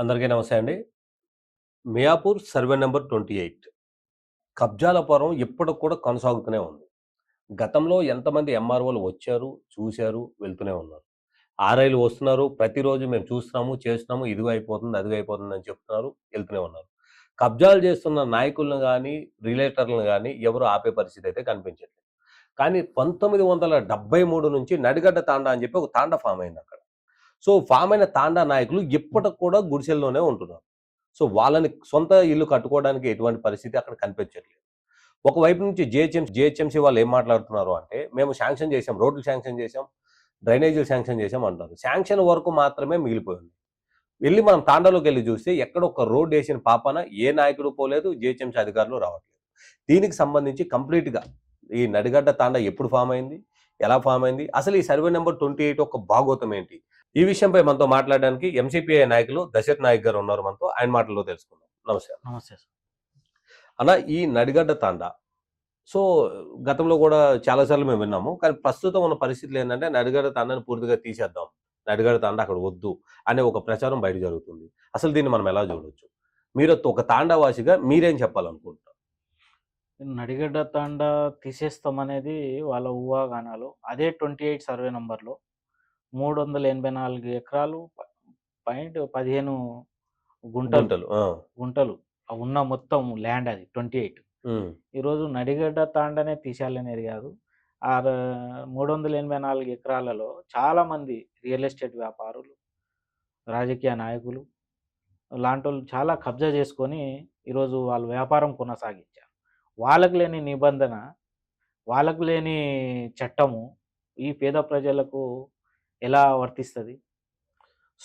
అందరికీ నమస్తే అండి. Miyapur survey number twenty eight. కబ్జాల పొరం ఇప్పటికి కూడా కొనసాగుతూనే ఉంది. గతంలో ఎంతమంది ఎంఆర్ఓలు వచ్చారు చూశారు వెళ్తూనే ఉన్నారు. ఆర్ఐలు వస్తున్నారు ప్రతిరోజు మేము చూస్తున్నాము చేస్తున్నాము ఇదిగో అయిపోతుంది అదిగో అయిపోతుంది అని చెప్తున్నారు వెళ్తూనే ఉన్నారు. కబ్జాలు చేస్తున్న నాయకులను కానీ రిలేటర్లను కానీ ఎవరు ఆపే పరిస్థితి అయితే కనిపించట్లేదు. కానీ పంతొమ్మిది వందల డెబ్బై మూడు నుంచి నడిగడ్డ తాండా అని చెప్పి ఒక తాండా ఫామ్ అయింది అక్కడ. సో ఫామ్ అయిన తాండా నాయకులు ఇప్పటికి కూడా గుడిసెల్లోనే ఉంటున్నారు. సో వాళ్ళని సొంత ఇల్లు కట్టుకోవడానికి ఎటువంటి పరిస్థితి అక్కడ కనిపించట్లేదు. ఒకవైపు నుంచి జిహెచ్ఎంసీ జిహెచ్ఎంసీ వాళ్ళు ఏం మాట్లాడుతున్నారు అంటే మేము శాంక్షన్ చేసాం రోడ్లు శాంక్షన్ చేసాం డ్రైనేజీలు శాంక్షన్ చేసాం అంటారు. శాంక్షన్ వరకు మాత్రమే మిగిలిపోయింది వెళ్ళి మనం తాండాలోకి వెళ్ళి చూస్తే ఎక్కడ ఒక రోడ్ వేసిన పాపన ఏ నాయకుడు పోలేదు జిహెచ్ఎంసీ అధికారులు రావట్లేదు. దీనికి సంబంధించి కంప్లీట్గా ఈ నడిగడ్డ తాండా ఎప్పుడు ఫామ్ అయింది ఎలా ఫామ్ అయింది? అసలు ఈ సర్వే నెంబర్ ట్వంటీ ఎయిట్ ఒక భాగోతం ఏంటి? ఈ విషయంపై మనతో మాట్లాడడానికి ఎంసీపీఐ నాయకులు దశరథ్ నాయక్ గారు ఉన్నారు మనతో. ఆయన మాటల్లో తెలుసుకుందాం. నమస్తే నమస్తే సార్. అన్న ఈ నడిగడ్డ తాండా. సో గతంలో కూడా చాలాసార్లు మేము విన్నాము. కానీ ప్రస్తుతం ఉన్న పరిస్థితులు ఏంటంటే నడిగడ్డ తాండాని పూర్తిగా తీసేద్దాం. నడిగడ్డ తాండా అక్కడ వద్దు అనే ఒక ప్రచారం బయట జరుగుతుంది. అసలు దీన్ని మనం ఎలా చూడొచ్చు? మీరు ఒక తాండావాసిగా మీరేం చెప్పాలనుకుంటారు నడిగడ్డ తాండా తీసేస్తామనేది వాళ్ళ ఊహాగానాలు. అదే ట్వంటీ ఎయిట్ సర్వే నంబర్లో మూడు వందల ఎనభై నాలుగు ఎకరాలు పాయింట్ పదిహేను గుంటలు. గుంటలు ఉన్న మొత్తం ల్యాండ్ అది ట్వంటీ ఎయిట్. ఈరోజు నడిగడ్డ తాండానే తీసేయాలనేది కాదు. ఆ మూడు వందల ఎనభై నాలుగు ఎకరాలలో చాలామంది రియల్ ఎస్టేట్ వ్యాపారులు రాజకీయ నాయకులు లాంటి వాళ్ళు చాలా కబ్జా చేసుకొని ఈరోజు వాళ్ళు వ్యాపారం కొనసాగించారు. వాళ్ళకు లేని నిబంధన వాళ్ళకు లేని చట్టము ఈ పేద ప్రజలకు ఎలా వర్తిస్తుంది?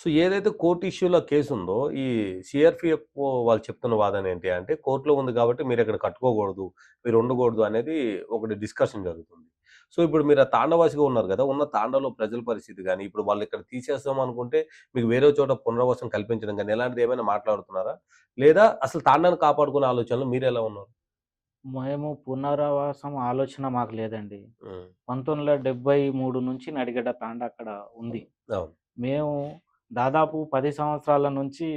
సో ఏదైతే కోర్టు ఇష్యూలో కేసు ఉందో ఈ సిఆర్పిఎఫ్ వాళ్ళు చెప్తున్న వాదన ఏంటి అంటే కోర్టులో ఉంది కాబట్టి మీరు ఇక్కడ కట్టుకోకూడదు మీరు ఉండకూడదు అనేది ఒకటి డిస్కషన్ జరుగుతుంది. సో ఇప్పుడు మీరు ఆ తాండవాసిగా ఉన్నారు కదా ఉన్న తాండలో ప్రజల పరిస్థితి కానీ ఇప్పుడు వాళ్ళు ఇక్కడ తీసేస్తాం అనుకుంటే మీకు వేరే చోట పునరావాసం కల్పించడం కానీ ఎలాంటిది ఏమైనా మాట్లాడుతున్నారా? లేదా అసలు తాండాన్ని కాపాడుకునే ఆలోచనలు మీరు ఎలా ఉన్నారు? మేము పునరావాసం ఆలోచన మాకు లేదండి. పంతొమ్మిది వందల డెబ్బై మూడు నుంచి నడిగడ్డ తాండా అక్కడ ఉంది. మేము దాదాపు పది సంవత్సరాల నుంచి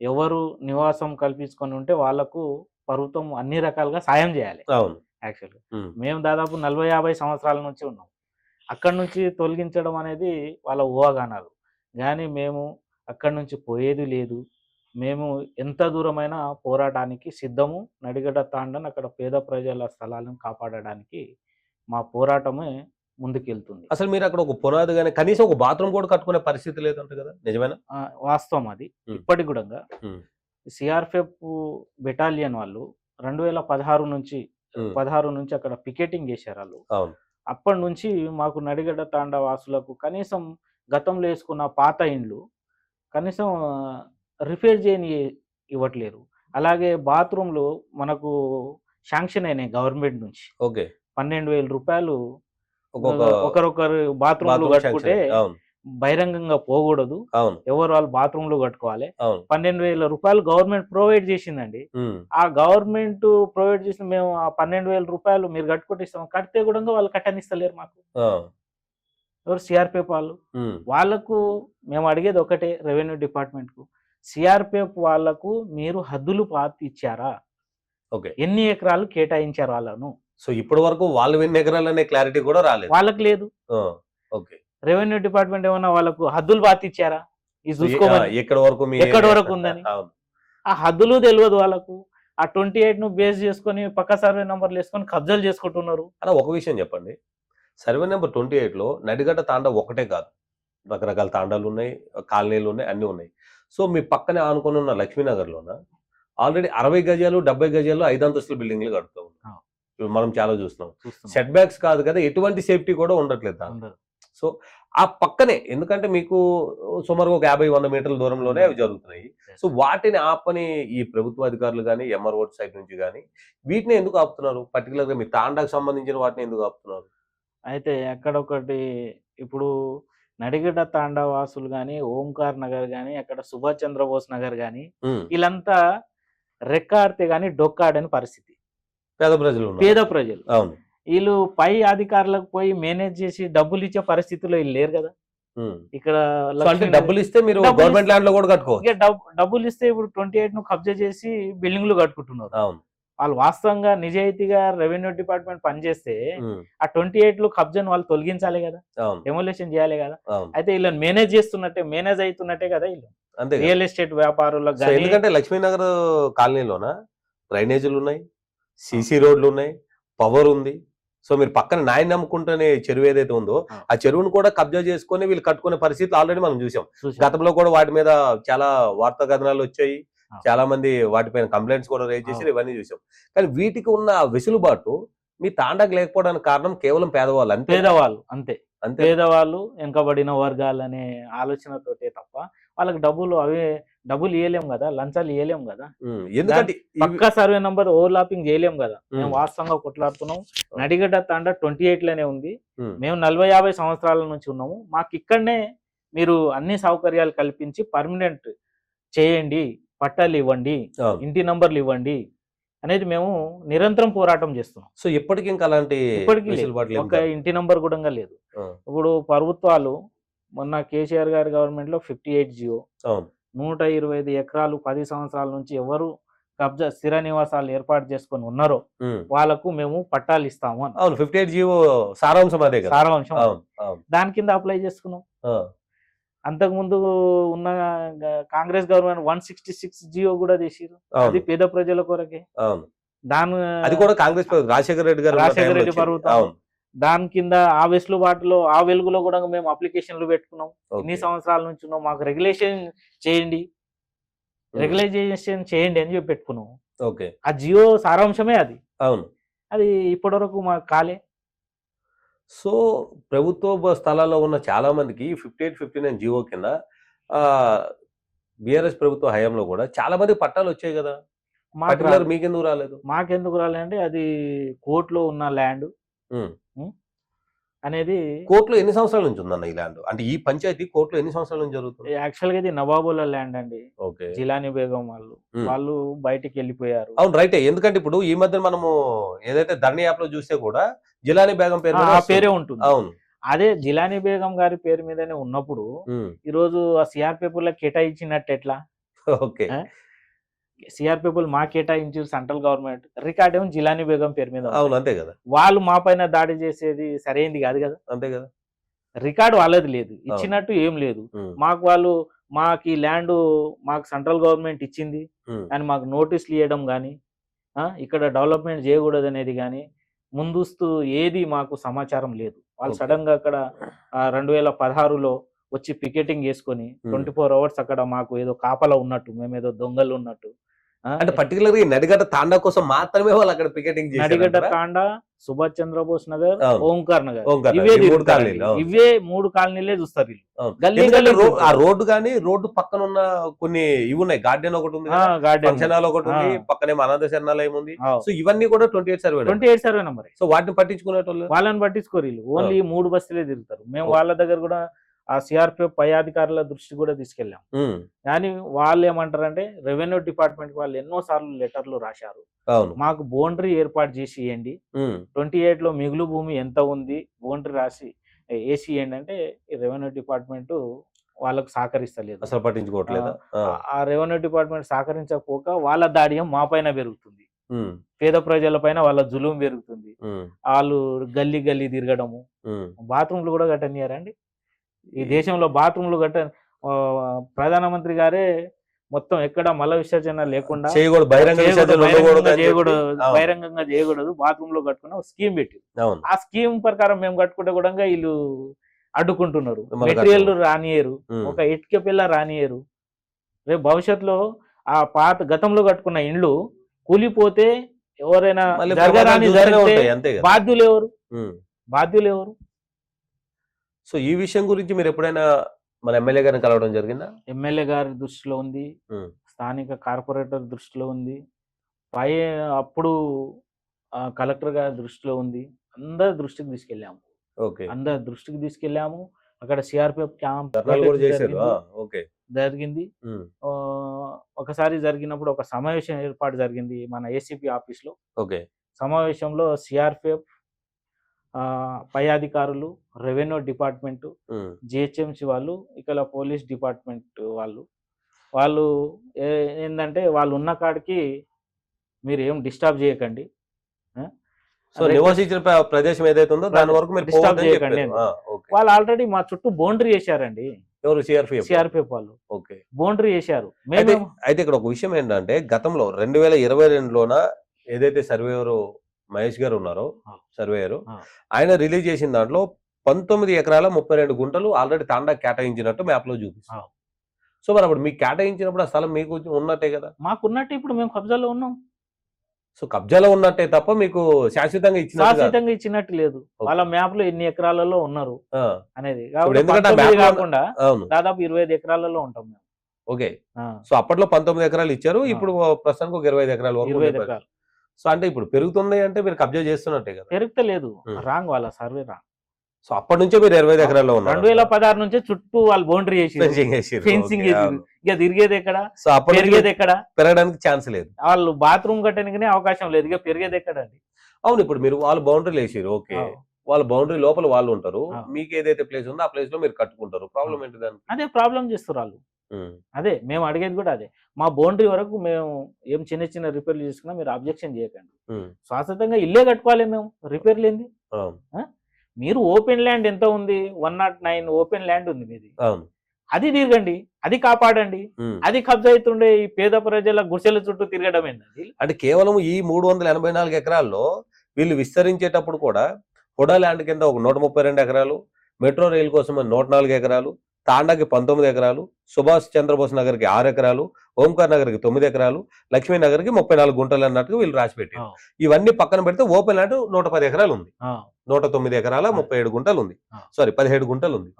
ఎవరు నివాసం కల్పించుకొని ఉంటే వాళ్ళకు ప్రభుత్వం అన్ని రకాలుగా సాయం చేయాలి. యాక్చువల్గా. మేము దాదాపు నలభై యాభై సంవత్సరాల నుంచి ఉన్నాం. అక్కడి నుంచి తొలగించడం అనేది వాళ్ళ ఊహాగానాలు. కానీ మేము అక్కడి నుంచి పోయేది లేదు. మేము ఎంత దూరమైనా పోరాటానికి సిద్ధము. నడిగడ్డ తాండని అక్కడ పేద ప్రజల స్థలాలను కాపాడడానికి మా పోరాటమే ముందుకెళ్తుంది. అసలు మీరు అక్కడ ఒక పునాది కానీ కనీసం ఒక బాత్రూమ్ కూడా కట్టుకునే పరిస్థితి లేదంట కదా? నిజమేనా? వాస్తవం అది. ఇప్పటికి కూడా. సిఆర్పిఎఫ్ బెటాలియన్ వాళ్ళు రెండు వేల పదహారు నుంచి పదహారు నుంచి అక్కడ పికెటింగ్ చేశారు వాళ్ళు. అప్పటి నుంచి మాకు నడిగడ్డ తాండా వాసులకు కనీసం గతంలో వేసుకున్న పాత ఇండ్లు కనీసం రిపేర్ చేయని ఇవ్వట్లేరు. అలాగే బాత్రూమ్లు మనకు శాంక్షన్ అయినాయి గవర్నమెంట్ నుంచి. ఓకే. పన్నెండు వేల రూపాయలు ఒకరొకరు బాత్రూమ్ కట్టుకుంటే బహిరంగంగా పోకూడదు. ఎవరు వాళ్ళు బాత్రూమ్లు కట్టుకోవాలి. పన్నెండు వేల రూపాయలు గవర్నమెంట్ ప్రొవైడ్ చేసిందండి. ఆ గవర్నమెంట్ ప్రొవైడ్ చేసిన మేము ఆ పన్నెండు వేల రూపాయలు మీరు కట్టుకుంటే ఇస్తాం. కడితే కూడా వాళ్ళు కట్టనిస్తలేరు మాకు. ఎవరు సిఆర్పిఎఫ్ వాళ్ళు. వాళ్ళకు మేము అడిగేది ఒకటే రెవెన్యూ డిపార్ట్మెంట్కు. సిఆర్పిఎఫ్ వాళ్ళకు మీరు హద్దులు పాతి ఇచ్చారా ఓకే. ఎన్ని ఎకరాలు కేటాయించారు వాళ్ళను? సో ఇప్పటి వరకు వాళ్ళు ఎన్ని ఎకరాలు అనే క్లారిటీ కూడా రాలేదు. వాళ్ళకి లేదు. ఓకే. రెవెన్యూ డిపార్ట్మెంట్ ఏమన్నా వాళ్ళకు హద్దులు పాతి ఇచ్చారా ఇది చూసుకోమని. ఎక్కడ వరకు ఎక్కడి వరకు ఉందని? ఆ హద్దులు తెలియదు వాళ్ళకు. ఆ ట్వంటీ ఎయిట్ను బేస్ చేసుకొని పక్క సర్వే నంబర్లు వేసుకొని కబ్జాలు చేసుకుంటున్నారు. అలా ఒక విషయం చెప్పండి. సర్వే నెంబర్ ట్వంటీ లో నడిగడ్డ తాండా ఒకటే కాదు. రకరకాల తాండాలు ఉన్నాయి కాలనీలు ఉన్నాయి అన్నీ ఉన్నాయి. సో మీ పక్కనే ఆనుకొని ఉన్న లక్ష్మీనగర్లోన? ఆల్రెడీ అరవై గజాలు డెబ్బై గజాలు ఐదు అంతస్తుల బిల్డింగ్లు కడుతూ. ఉన్నాం మనం చాలా చూస్తున్నాం. సెట్ బ్యాక్స్ కాదు కదా ఎటువంటి సేఫ్టీ కూడా ఉండట్లేదు. సో ఆ పక్కనే ఎందుకంటే మీకు సుమారుగా ఒక యాభై వంద మీటర్ల దూరంలోనే అవి జరుగుతున్నాయి. సో వాటిని ఆపని ఈ ప్రభుత్వ అధికారులు కానీ ఎంఆర్ఓ సైడ్ నుంచి కానీ వీటిని ఎందుకు ఆపుతున్నారు? Particular గా మీ తాండాకు సంబంధించిన వాటిని ఎందుకు ఆపుతున్నారు? అయితే అక్కడ ఒకటి ఇప్పుడు నడిగడ్డ తాండా వాసులు కానీ ఓంకార్ నగర్ కానీ అక్కడ సుభాష్ చంద్రబోస్ నగర్ కానీ వీళ్ళంతా రెక్కాడితే కానీ డొక్కాడని పరిస్థితి. పేద ప్రజలు. పేద ప్రజలు. అవును. వీళ్ళు పై అధికారులకు పోయి మేనేజ్ చేసి డబ్బులు ఇచ్చే పరిస్థితిలో వీళ్ళు లేరు కదా. ఇక్కడ డబ్బులు ఇస్తే మీరు గవర్నమెంట్ ల్యాండ్లో కూడా కట్టుకోవచ్చు. డబ్- డబ్బులు ఇస్తే ఇప్పుడు ట్వంటీ ఎయిట్ను కబ్జా చేసి బిల్డింగ్లు కట్టుకుంటున్నారు. అవును. వాళ్ళు వాస్తవంగా నిజాయితీగా రెవెన్యూ డిపార్ట్మెంట్ పనిచేస్తే. ఆ ట్వంటీ ఎయిట్లో కబ్జాను వాళ్ళు తొలగించాలి కదా డెమోలేషన్ చేయాలి కదా అయితే వీళ్ళని మేనేజ్ చేస్తున్నట్టే మేనేజ్ అవుతున్నట్టే కదా వీళ్ళు అంతే. రియల్ ఎస్టేట్ వ్యాపారులకు ఎందుకంటే లక్ష్మీనగర్ కాలనీలోన డ్రైనేజీలు ఉన్నాయి సీసీ రోడ్లు ఉన్నాయి పవర్ ఉంది సో మీరు పక్కన నాయన నమ్ముకుంటునే చెరువు ఏదైతే ఉందో ఆ. చెరువును కూడా కబ్జా చేసుకొని వీళ్ళు కట్టుకునే పరిస్థితులు ఆల్రెడీ మనం చూసాం. గతంలో కూడా వాటి మీద చాలా వార్తా కథనాలు వచ్చాయి. చాలా మంది వాటిపైన కంప్లైంట్స్ కూడా రేజ్ చేసి. ఇవన్నీ చూసాం. కానీ వీటికి ఉన్న వెసులుబాటు మీ తాండకు లేకపోవడానికి కారణం కేవలం పేదవాళ్ళు అంతే? పేదవాళ్ళు అంతే. అంతే? పేదవాళ్ళు వెనుకబడిన వర్గాలు అనే ఆలోచనతోటే తప్ప వాళ్ళకి డబ్బులు అవే డబ్బులు ఇవ్వలేం కదా లంచాలు ఇవ్వలేం కదా. ఎందుకంటే పక్కా సర్వే నంబర్ ఓవర్లాపింగ్ చేయలేం కదా. మేము వాస్తవంగా కొట్లాడుతున్నాం. నడిగడ్డ తాండ ట్వంటీ ఎయిట్లోనే ఉంది మేము నలభై యాభై సంవత్సరాల నుంచి ఉన్నాము. మాకు ఇక్కడనే మీరు అన్ని సౌకర్యాలు కల్పించి పర్మనెంట్ చేయండి. పట్టాలు ఇవ్వండి. ఇంటి నంబర్లు ఇవ్వండి అనేది మేము నిరంతరం పోరాటం చేస్తున్నాం. సో ఇప్పటికి ఇంకా అలాంటి ఇప్పటికీ ఒక. ఇంటి నంబర్ కూడా లేదు. ఇప్పుడు ప్రభుత్వాలు మొన్న కేసీఆర్ గారి గవర్నమెంట్లో ఫిఫ్టీ ఎయిట్ జియో నూట ఇరవై ఐదు ఎకరాలు పది సంవత్సరాల నుంచి ఎవరు కబ్జా స్థిర నివాసాలు ఏర్పాటు చేసుకొని ఉన్నారో. వాళ్ళకు మేము పట్టాలు ఇస్తాము అని. ఫిఫ్టీ ఎయిట్ జీవో సారాంశం అదే సారాంశం దాని కింద అప్లై చేసుకున్నాం. అంతకుముందు ఉన్న Congress government one sixty six GO కూడా చేసిరు అది పేద ప్రజల కొరకే. దాని అది కూడా కాంగ్రెస్ రాజశేఖర రెడ్డి గారు రాజశేఖర రెడ్డి. అవును. దాని కింద ఆ వెసులుబాటులో ఆ వెలుగులో కూడా మేము అప్లికేషన్లు పెట్టుకున్నాం. ఇన్ని ఓకే. సంవత్సరాల నుంచి ఉన్నాం. మాకు రెగ్యులేషన్ చేయండి. రెగ్యులైజేషన్ చేయండి అని చెప్పి పెట్టుకున్నాం. ఓకే. ఆ జియో సారాంశమే అది. అవును. అది ఇప్పటివరకు మాకు కాలే. సో ప్రభుత్వ స్థలాల్లో ఉన్న చాలా మందికి fifty eight fifty nine GO కింద బిఆర్ఎస్ ప్రభుత్వ హయాంలో కూడా చాలా మంది పట్టాలు వచ్చాయి కదా మాకు. మీకెందుకు రాలేదు మాకెందుకు రాలేదంటే అది కోర్టులో ఉన్న ల్యాండ్. అనేది కోర్టులో ఎన్ని సంవత్సరాల నుంచి ఉందన్న ఈ ల్యాండ్? అంటే ఈ పంచాయతీ కోర్టులో ఎన్ని సంవత్సరాల నుంచి జరుగుతుంది? యాక్చువల్గా ఇది నవాబుల ల్యాండ్ అండి. ఓకే. జిలానీ బేగం వాళ్ళు. వాళ్ళు బయటికి వెళ్ళిపోయారు. అవును రైటే. ఎందుకంటే ఇప్పుడు ఈ మధ్య మనము ఏదైతే ధరణి యాప్లో చూస్తే కూడా జిలాని బేగం పేరు ఆ. పేరే ఉంటుంది. అవును. అదే జిలానీ బేగం గారి పేరు మీదనే ఉన్నప్పుడు. ఈ రోజు ఆ సిఆర్ పేపర్లో కేటాయించినట్టు ఎట్లా ఓకే? సిఆర్ పేపర్ మా కేటాయించారు సెంట్రల్ గవర్నమెంట్. రికార్డ్ ఏమో జిలానీ బేగం పేరు మీద. అవును అంతే కదా. వాళ్ళు మా పైన దాడి చేసేది సరైంది కాదు కదా. అంతే కదా. రికార్డు వాళ్ళది లేదు. ఇచ్చినట్టు ఏం లేదు. మాకు వాళ్ళు మాకు ఈ ల్యాండ్ మాకు సెంట్రల్ గవర్నమెంట్ ఇచ్చింది. అని మాకు నోటీసులు ఇవ్వడం కానీ ఇక్కడ డెవలప్మెంట్ చేయకూడదు అనేది కానీ ముందస్తు ఏది మాకు సమాచారం లేదు. వాళ్ళు. సడన్గా అక్కడ రెండు వేల పదహారులో వచ్చి పికెటింగ్ చేసుకొని ట్వంటీ ఫోర్ అవర్స్ అక్కడ మాకు ఏదో కాపలా ఉన్నట్టు మేము ఏదో దొంగలు ఉన్నట్టు అంటే పర్టికులర్గా నడిగడ్డ తాండా కోసం మాత్రమే వాళ్ళు అక్కడ పికెటింగ్ నడిగడ్డ తాండా సుభాష్ చంద్రబోస్ నగర్. ఓంకార్ నగర్. ఓంకార్ ఇవే మూడు. కాలనీలు. ఇవే మూడు కాలనీలే చూస్తారు వీళ్ళు. ఆ. రోడ్డు కానీ రోడ్డు పక్కన ఉన్న కొన్ని ఇవి ఉన్నాయి. గార్డెన్ ఒకటి ఉంది గార్డెన్. ఒకటి ఉంది. పక్కనే అనాథ శరణాలయం ఉంది. సో ఇవన్నీ కూడా twenty eight survey twenty eight survey number so వాటిని పట్టించుకునేటోళ్ళు? వాళ్ళని పట్టించుకోరు వీళ్ళు. ఓన్లీ మూడు బస్సులే తిరుగుతారు. మేము. వాళ్ళ దగ్గర కూడా ఆ సిఆర్పిఎఫ్ పై అధికారుల దృష్టి కూడా తీసుకెళ్ళాం. ఉమ్, కానీ వాళ్ళు ఏమంటారంటే రెవెన్యూ డిపార్ట్మెంట్ వాళ్ళు ఎన్నో సార్లు లెటర్లు రాశారు. మాకు బౌండరీ ఏర్పాటు చేసి ఇవ్వండి ట్వంటీ లో మిగులు భూమి ఎంత ఉంది బౌండరీ రాసి ఏసీ ఇవ్వండి అంటే రెవెన్యూ డిపార్ట్మెంట్ వాళ్ళకు సహకరిస్తలేదు. అసలు పట్టించుకోవట్లేదా? ఆ, రెవెన్యూ డిపార్ట్మెంట్ సహకరించకపోక వాళ్ళ దాడియం మా పైన పెరుగుతుంది. పేద ప్రజల పైన వాళ్ళ జులుం పెరుగుతుంది. వాళ్ళు గల్లీ గల్లీ తిరగడము. బాత్రూమ్లు కూడా కట్టనియారండి ఈ దేశంలో బాత్రూమ్లు కట్ట ఆ, ప్రధానమంత్రి గారే మొత్తం ఎక్కడ మల విసర్జన లేకుండా చేయకూడదు బహిరంగంగా. చేయకూడదు బాత్రూమ్లో కట్టుకుని ఒక స్కీమ్ పెట్టి ఆ స్కీమ్ ప్రకారం మేము కట్టుకుంటే కూడా వీళ్ళు అడ్డుకుంటున్నారు. మెటీరియల్. రానియరు ఒక ఇటుక పిల్ల రానియరు రేపు భవిష్యత్తులో ఆ పాత గతంలో కట్టుకున్న ఇండ్లు కూలిపోతే ఎవరైనా బాధ్యులు ఎవరు. బాధ్యులు ఎవరు? సో ఈ విషయం గురించి మీరు ఎప్పుడైనా మన ఎమ్మెల్యే గారిని కలవడం జరిగిందా? ఎమ్మెల్యే గారి దృష్టిలో ఉంది. స్థానిక కార్పొరేటర్ దృష్టిలో ఉంది. పై అప్పుడు కలెక్టర్ గారి దృష్టిలో ఉంది. అందరి దృష్టికి తీసుకెళ్ళాము. ఓకే. అందరి దృష్టికి తీసుకెళ్ళాము. అక్కడ సిఆర్పిఎఫ్ క్యాంప్ జరిగింది. ఆ, ఓకే. జరిగింది. ఉమ్, ఆ, ఒకసారి జరిగినప్పుడు ఒక సమావేశం ఏర్పాటు జరిగింది మన ఏసీపీ ఆఫీస్లో ఓకే. సమావేశంలో సిఆర్పిఎఫ్ పై అధికారులు రెవెన్యూ డిపార్ట్మెంటు జిహెచ్ఎంసి వాళ్ళు ఇక్కడ పోలీస్ డిపార్ట్మెంట్ వాళ్ళు. వాళ్ళు ఏంటంటే వాళ్ళు ఉన్న కాడికి మీరు ఏం డిస్టర్బ్ చేయకండి? సో నివసించిన ప్ర- ప్రదేశం ఏదైతే ఉందో దాని వరకు మీరు పోవద్దని చేయకండి. వాళ్ళు ఆల్రెడీ మా చుట్టూ బౌండరీ చేశారండి ఎవరు? సిఆర్పిఎఫ్ సిఆర్పిఎఫ్ వాళ్ళు. ఓకే. బౌండరీ చేశారు అయితే మేము అయితే ఇక్కడ ఒక విషయం ఏంటంటే గతంలో రెండు వేల ఇరవై రెండులోన ఏదైతే సర్వేయర్ మహేష్ గారు ఉన్నారో. సర్వేయర్. ఆయన రిలీజ్ చేసిన దాంట్లో పంతొమ్మిది ఎకరాల ముప్పై రెండు గుంటలు ఆల్రెడీ తాండా కేటాయించినట్టు మ్యాప్లో చూపిస్తుంది. ఆ. సో మరి అప్పుడు మీకు కేటాయించినప్పుడు ఆ స్థలం మీకు ఉన్నట్టే కదా? మాకున్నట్టు ఇప్పుడు మేము కబ్జాలో ఉన్నాం. సో కబ్జాలో ఉన్నట్టే తప్ప మీకు శాశ్వతంగా ఇచ్చిన శాశ్వతంగా ఇచ్చినట్టు లేదు. వాళ్ళ మ్యాప్లో ఎన్ని ఎకరాలలో ఉన్నారు అనేది. కాకుండా దాదాపు ఇరవై ఐదు ఎకరాలలో ఉంటాం మేము. ఓకే. సో అప్పట్లో పంతొమ్మిది ఎకరాలు ఇచ్చారు. ఇప్పుడు ప్రస్తుతానికి ఒక ఇరవై ఐదు ఎకరాల ఇరవై. ఎకరాలు. సో అంటే ఇప్పుడు పెరుగుతుంది అంటే మీరు కబ్జా చేస్తున్నట్టే కదా. పెరుగుతలేదు. రాంగ్ వాళ్ళ సర్వే రాంగ్. సో అప్పటి నుంచే మీరు ఇరవై ఎకరాల్లో ఉన్నారు. రెండు వేల పదహారు నుంచే చుట్టూ వాళ్ళు బౌండరీ చేసి ఫెన్సింగ్. ఇక తిరిగేది ఎక్కడ? సో అప్పటి నుంచి పెరిగేది ఎక్కడ? పెరగడానికి ఛాన్స్ లేదు. వాళ్ళు బాత్రూమ్ కట్టడానికనే అవకాశం లేదు. ఇక పెరిగేది ఎక్కడ అండి అవును ఇప్పుడు మీరు వాళ్ళు బౌండరీలు వేసారు ఓకే. వాళ్ళ బౌండరీ లోపల వాళ్ళు ఉంటారు. మీకు ఏదైతే ప్లేస్ ఉందో ఆ ప్లేస్లో మీరు కట్టుకుంటారు. ప్రాబ్లం ఏంటి దానికి? అదే ప్రాబ్లం చేస్తారు వాళ్ళు. అదే మేము అడిగేది కూడా అదే. మా బౌండరీ వరకు మేము ఏం చిన్న చిన్న రిపేర్లు చేసుకున్నా మీరు అబ్జెక్షన్ చేయకండి. శాశ్వతంగా ఇల్లే కట్టుకోవాలి మేము. రిపేర్ లేని అవును. మీరు ఓపెన్ ల్యాండ్ ఎంత ఉంది? One naught nine open land ఉంది మీది. అది తిరగండి. అది కాపాడండి. అది కబ్జా అవుతుండే ఈ పేద ప్రజల గుడిసెల చుట్టూ తిరగడం ఏంటండి అంటే కేవలం ఈ మూడు వందల ఎనభై నాలుగు ఎకరాల్లో వీళ్ళు విస్తరించేటప్పుడు కూడా హుడా ల్యాండ్ కింద ఒక నూట ముప్పై రెండు ఎకరాలు మెట్రో రైల్ కోసం నూట నాలుగు ఎకరాలు తాండాకి పంతొమ్మిది ఎకరాలు సుభాష్ చంద్రబోస్ నగర్కి ఆరు ఎకరాలు ఓంకార్ నగర్కి తొమ్మిది ఎకరాలు లక్ష్మీ నగర్కి ముప్పై నాలుగు గుంటలు అన్నట్టుగా వీళ్ళు రాసి పెట్టారు. ఇవన్నీ పక్కన పెడితే ఓపెన్ ల్యాండ్ నూట పది ఎకరాలు ఉంది నూట తొమ్మిది ఎకరాల. ముప్పై ఏడు గుంటలు ఉంది. సారీ పదిహేడు గుంటలు ఉంది.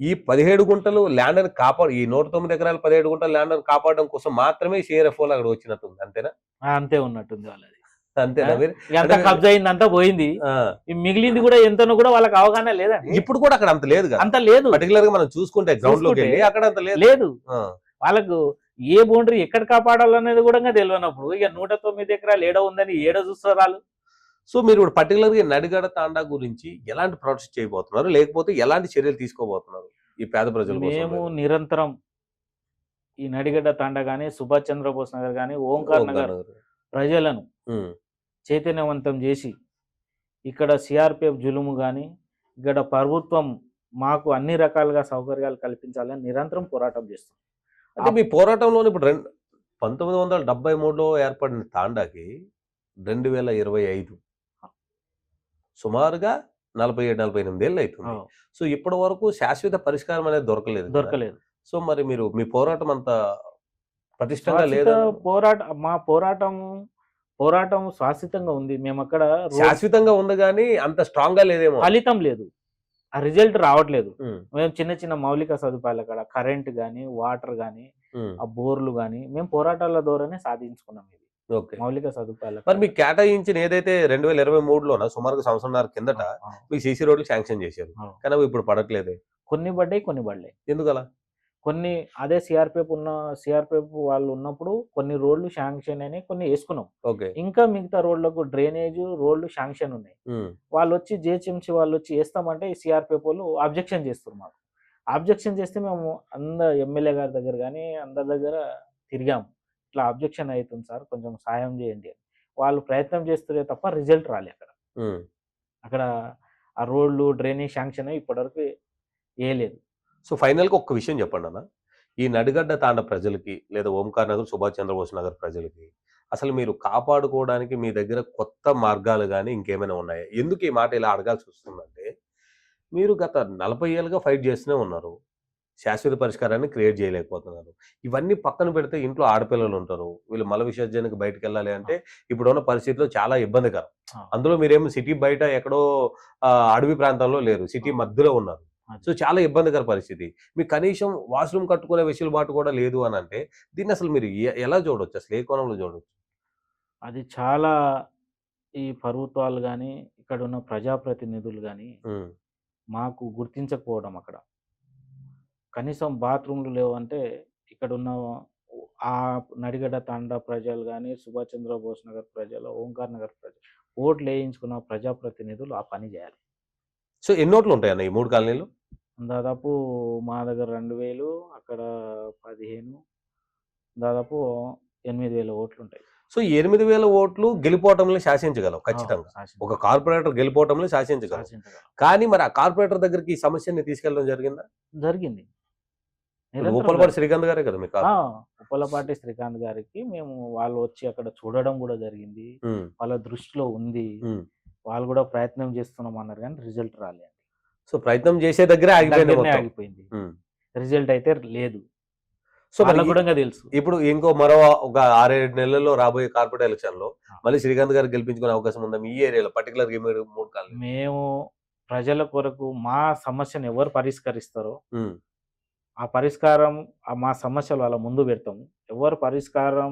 ఈ పదిహేడు గుంటలు ల్యాండ్ అని కాపాడు ఈ నూట తొమ్మిది ఎకరాల పదిహేడు గుంటల ల్యాండ్ అని కాపాడడం కోసం మాత్రమే సిఆర్ఎఫ్ అక్కడ వచ్చినట్టుంది అంతేనా అంతే ఉన్నట్టుంది వాళ్ళది అంతేనా. మీరు ఎంత కబ్జా అయింది అంతా పోయింది. మిగిలింది కూడా ఎంతనో కూడా వాళ్ళకి అవగాహన లేదండి ఇప్పుడు కూడా అక్కడ అంత లేదు అంత లేదు. పర్టికులర్గా మనం చూసుకుంటే గ్రౌండ్లోకి వెళ్ళి అక్కడ అంత లేదు. లేదు. వాళ్ళకు ఏ బౌండరీ ఎక్కడ కాపాడాలనేది కూడా తెలియనప్పుడు ఇక నూట తొమ్మిది ఎకరాలు ఏడ ఉందని ఏడ చూస్తారు వాళ్ళు? సో మీరు ఇప్పుడు పర్టికులర్గా నడిగడ తాండా గురించి ఎలాంటి ప్రొటెస్ట్ చేయబోతున్నారు? లేకపోతే ఎలాంటి చర్యలు తీసుకోబోతున్నారు ఈ పేద ప్రజల మేము? నిరంతరం ఈ నడిగడ్డ తాండ కానీ సుభాష్ చంద్రబోస్ నగర్ కానీ ఓంకార్ నగర్. ప్రజలను చైతన్యవంతం చేసి ఇక్కడ సిఆర్పిఎఫ్ జులుము కానీ ఇక్కడ ప్రభుత్వం మాకు అన్ని రకాలుగా సౌకర్యాలు కల్పించాలని నిరంతరం పోరాటం చేస్తాం అంటే మీ పోరాటంలో ఇప్పుడు రెండు పంతొమ్మిది వందల డెబ్బై మూడులో ఏర్పడిన తాండాకి రెండు వేల ఇరవై ఐదు సుమారుగా నలభై ఏడు నలభై ఎనిమిది ఏళ్ళు అవుతుంది. సో ఇప్పటి వరకు శాశ్వత పరిష్కారం అనేది దొరకలేదు. దొరకలేదు. సో మరి మీరు మీ పోరాటం అంత పటిష్టంగా శాశ్వత లేదా పోరాట మా పోరాటం పోరాటం శాశ్వతంగా ఉంది. మేము అక్కడ శాశ్వతంగా ఉంది కానీ అంత స్ట్రాంగ్గా లేదేమో. ఫలితం లేదు. ఆ రిజల్ట్ రావట్లేదు. మేము చిన్న చిన్న మౌలిక సదుపాయాలు అక్కడ కరెంట్ కానీ వాటర్ ఉమ్, ఆ బోర్లు కానీ మేము పోరాటాల ద్వారానే సాధించుకున్నాం ఇది. మౌలిక సదుపాయాలు మరి మీకు కేటాయించిన ఏదైతే రెండు వేల ఇరవై మూడులోన సుమారుగా సంవత్సరంన్నర కిందట మీకు సీసీ రోడ్లు శాంక్షన్ చేశారు. కానీ అవి ఇప్పుడు పడట్లేదే. కొన్ని పడ్డాయి కొన్ని పడలేయి ఎందుకలా? కొన్ని అదే సిఆర్పిఎఫ్ ఉన్న సిఆర్పిఎఫ్ వాళ్ళు ఉన్నప్పుడు కొన్ని రోడ్లు శాంక్షన్ అయినాయి కొన్ని వేసుకున్నాం. ఓకే. ఇంకా మిగతా రోడ్లకు డ్రైనేజ్ రోడ్లు శాంక్షన్ ఉన్నాయి. వాళ్ళు వచ్చి జిహెచ్ఎంసీ వాళ్ళు వచ్చి వేస్తామంటే ఈ సిఆర్పిఎఫ్ వాళ్ళు అబ్జెక్షన్ చేస్తారు మాకు. అబ్జెక్షన్ చేస్తే మేము అంద ఎమ్మెల్యే గారి దగ్గర కానీ అందరి దగ్గర తిరిగాము. ఇట్లా అబ్జెక్షన్ అవుతుంది సార్ కొంచెం సాయం చేయండి అని. వాళ్ళు ప్రయత్నం చేస్తే తప్ప రిజల్ట్ రాలే అక్కడ. అక్కడ ఆ రోడ్లు డ్రైనేజ్ శాంక్షన్ ఇప్పటివరకు వేయలేదు. సో ఫైనల్గా ఒక్క విషయం చెప్పండి అన్న. ఈ నడిగడ్డ తాండ ప్రజలకి లేదా ఓంకార్ నగర్ సుభాష్ చంద్రబోస్ నగర్ ప్రజలకి అసలు మీరు కాపాడుకోవడానికి మీ దగ్గర కొత్త మార్గాలు కానీ ఇంకేమైనా ఉన్నాయా? ఎందుకు ఈ మాట ఇలా అడగాల్సి వస్తుందంటే మీరు గత నలభై ఏళ్ళుగా ఫైట్ చేస్తూనే ఉన్నారు. శాశ్వత పరిష్కారాన్ని క్రియేట్ చేయలేకపోతున్నారు. ఇవన్నీ పక్కన పెడితే ఇంట్లో ఆడపిల్లలు ఉంటారు. వీళ్ళు మల విసర్జనకి బయటకు వెళ్ళాలి అంటే ఇప్పుడున్న పరిస్థితిలో చాలా ఇబ్బందికరం. అందులో మీరేమో సిటీ బయట ఎక్కడో అడవి ప్రాంతంలో లేరు. సిటీ. మధ్యలో ఉన్నారు. సో చాలా ఇబ్బందికర పరిస్థితి. మీకు కనీసం వాష్రూమ్ కట్టుకునే వెసులుబాటు కూడా లేదు అని అంటే దీన్ని అసలు మీరు ఎలా చూడొచ్చు? అసలు ఏ కోణంలో చూడొచ్చు? అది చాలా ఈ ప్రభుత్వాలు కానీ ఇక్కడ ఉన్న ప్రజాప్రతినిధులు కానీ మాకు గుర్తించకపోవడం అక్కడ. కనీసం బాత్రూమ్లు లేవు అంటే ఇక్కడ ఉన్న ఆ నడిగడ్డ తాండా ప్రజలు కానీ సుభాష్ చంద్రబోస్ నగర్ ప్రజలు ఓంకార్ నగర్ ప్రజలు ఓట్లు వేయించుకున్న ప్రజాప్రతినిధులు ఆ పని చేయాలి. సో ఎన్ని ఓట్లు ఉంటాయి అన్న ఈ మూడు కాలనీలు దాదాపు మా దగ్గర రెండు వేలు అక్కడ పదిహేను దాదాపు ఎనిమిది వేల ఓట్లు ఉంటాయి సో ఎనిమిది వేల ఓట్లు గెలిపోవటంలో శాసించగలవు ఖచ్చితంగా. ఒక కార్పొరేటర్ గెలిపోవటంలో శాసించగలవు. శాసించగలం. కానీ మరి ఆ కార్పొరేటర్ దగ్గరికి ఈ సమస్యని తీసుకెళ్ళడం జరిగిందా? జరిగింది. ఉప్పలపాటి శ్రీకాంత్ గారే కదా మీకు ఉప్పలపాటి శ్రీకాంత్ గారికి మేము వాళ్ళు వచ్చి అక్కడ చూడడం కూడా జరిగింది. వాళ్ళ దృష్టిలో ఉంది. వాళ్ళు కూడా ప్రయత్నం చేస్తున్నాం అన్నారు కానీ రిజల్ట్ రాలేదు. సో ప్రయత్నం చేసే దగ్గరే ఆగిపోయింది. రిజల్ట్ అయితే లేదు. సో వాళ్ళకు కూడా తెలుసు. ఇప్పుడు ఇంకో మరో ఒక ఆరేడు నెలల్లో రాబోయే కార్పొరేట్ ఎలక్షన్లో. మళ్ళీ శ్రీకాంత్ గారు గెలిపించుకునే అవకాశం ఉందా మీ ఏరియాలో? పర్టికులర్గా ఈ మూడు కాలనీ మేము ప్రజల కొరకు మా సమస్యను ఎవరు పరిష్కరిస్తారో ఆ పరిష్కారం మా సమస్యలు వాళ్ళ ముందు పెడతాము. ఎవరు పరిష్కారం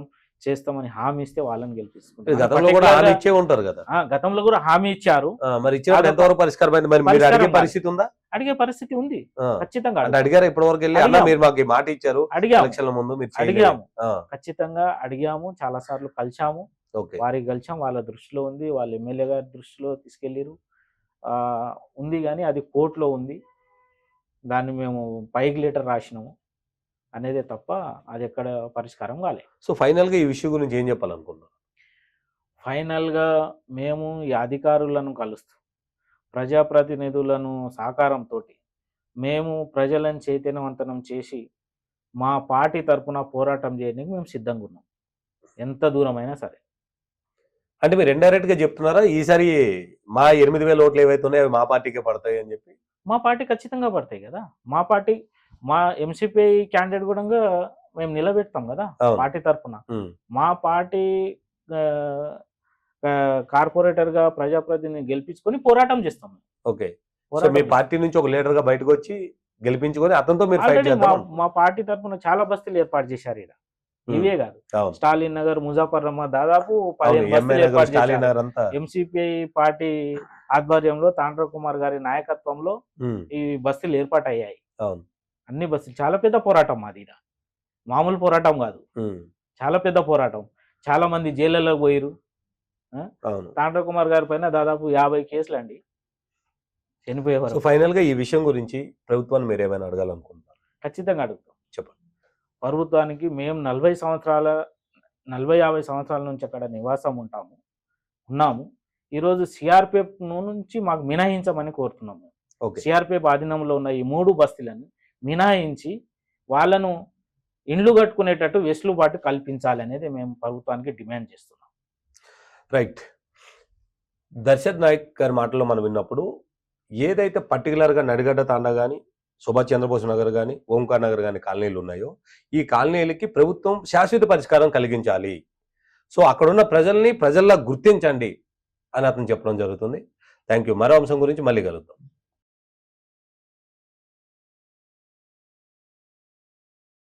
చేస్తామని హామీ ఇస్తే వాళ్ళని గెలిపిస్తాం గతంలో కూడా హామీ ఇచ్చే ఉంటారు కదా. గతంలో కూడా హామీ ఇచ్చారు. మరి ఎంతవరకు మరి అడిగే. పరిస్థితి ఉందా? అడిగే పరిస్థితి ఉంది. ఖచ్చితంగా. అడిగారు ఇప్పటి వరకు వెళ్ళి. మీరు మాకు మాట ఇచ్చారు. అడిగాము ముందు. అడిగాము. ఖచ్చితంగా అడిగాము. చాలా సార్లు కలిసాము ఓకే. వారికి కలిసాం. వాళ్ళ దృష్టిలో ఉంది. వాళ్ళ ఎమ్మెల్యే గారి దృష్టిలో తీసుకెళ్ళిరు. ఆ, ఉంది కానీ అది కోర్టులో ఉంది. దాన్ని మేము పైకి లీటర్ రాసినాము. అనేదే తప్ప అది ఎక్కడ పరిష్కారం కాలే. సో ఫైనల్గా ఈ విషయం గురించి ఏం చెప్పాలనుకున్నారు? ఫైనల్గా మేము ఈ అధికారులను కలుస్తాం ప్రజాప్రతినిధులను సహకారంతో మేము ప్రజలను చైతన్యవంతనం చేసి మా పార్టీ తరపున పోరాటం చేయడానికి మేము సిద్ధంగా ఉన్నాం. ఎంత దూరమైనా సరే. అంటే మీరు ఇండైరెక్ట్గా చెప్తున్నారా? ఈసారి మా ఎనిమిది వేల ఓట్లు ఏవైతే ఉన్నాయో అవి మా పార్టీకే పడతాయి అని చెప్పి? మా పార్టీ ఖచ్చితంగా పడతాయి కదా. మా పార్టీ మా ఎంసీపీ క్యాండిడేట్ కూడా మేము నిలబెడతాం కదా. పార్టీ తరపున ఉమ్, మా పార్టీ కార్పొరేటర్గా ప్రజాప్రతినిధిని గెలిపించుకొని పోరాటం చేస్తాం ఓకే. మీ. పార్టీ నుంచి ఒక లీడర్గా బయటకు వచ్చి గెలిపించుకొని అతనితో మీరు ఫైట్ మా చేద్దాం. మా పార్టీ తరపున చాలా బస్తీలు ఏర్పాటు చేశారు ఇక్కడ ఇవే కాదు. స్టాలిన్ నగర్ ముజాఫర్ రహ్మద్ దాదాపు ఎంసీపీ పార్టీ ఆధ్వర్యంలో తాండ్ర కుమార్ గారి నాయకత్వంలో ఈ బస్తీలు ఏర్పాటు అయ్యాయి. అన్ని బస్తీలు చాలా పెద్ద పోరాటం మాది. మామూలు పోరాటం కాదు. చాలా పెద్ద పోరాటం. చాలా మంది జైళ్ళలో పోయిరు తాండ్ర కుమార్ గారి పైన దాదాపు యాభై కేసులు అండి. చనిపోయే సో వరకు. ఫైనల్గా ఈ విషయం గురించి ప్రభుత్వాన్ని మీరు ఏమైనా అడగాలనుకుంటున్నారు? ఖచ్చితంగా అడుగుతాం. చెప్పండి. ప్రభుత్వానికి మేము నలభై సంవత్సరాల నలభై యాభై సంవత్సరాల నుంచి అక్కడ నివాసం ఉంటాము. ఉన్నాము. ఈరోజు సిఆర్పిఎఫ్ నుంచి మాకు మినహాయించమని కోరుతున్నాము. సిఆర్పిఎఫ్ ఆధీనంలో ఉన్న ఈ మూడు బస్తీలను మినహాయించి వాళ్ళను ఇండ్లు కట్టుకునేటట్టు వెసులుబాటు కల్పించాలి అనేది మేము ప్రభుత్వానికి డిమాండ్ చేస్తున్నాం. రైట్. దర్శత్ నాయక్ గారి మాటల్లో మనం విన్నప్పుడు ఏదైతే పర్టికులర్గా నడిగడ్డ తాండా కానీ సుభాష్ చంద్రబోస్ నగర్ కానీ ఓంకార్ నగర్ కానీ కాలనీలు ఉన్నాయో ఈ కాలనీలకి ప్రభుత్వం శాశ్వత పరిష్కారం కలిగించాలి. సో అక్కడున్న ప్రజల్ని ప్రజల్లా గుర్తించండి అని అతను చెప్పడం జరుగుతుంది. థ్యాంక్ యూ మరో అంశం గురించి మళ్ళీ కలుద్దాం.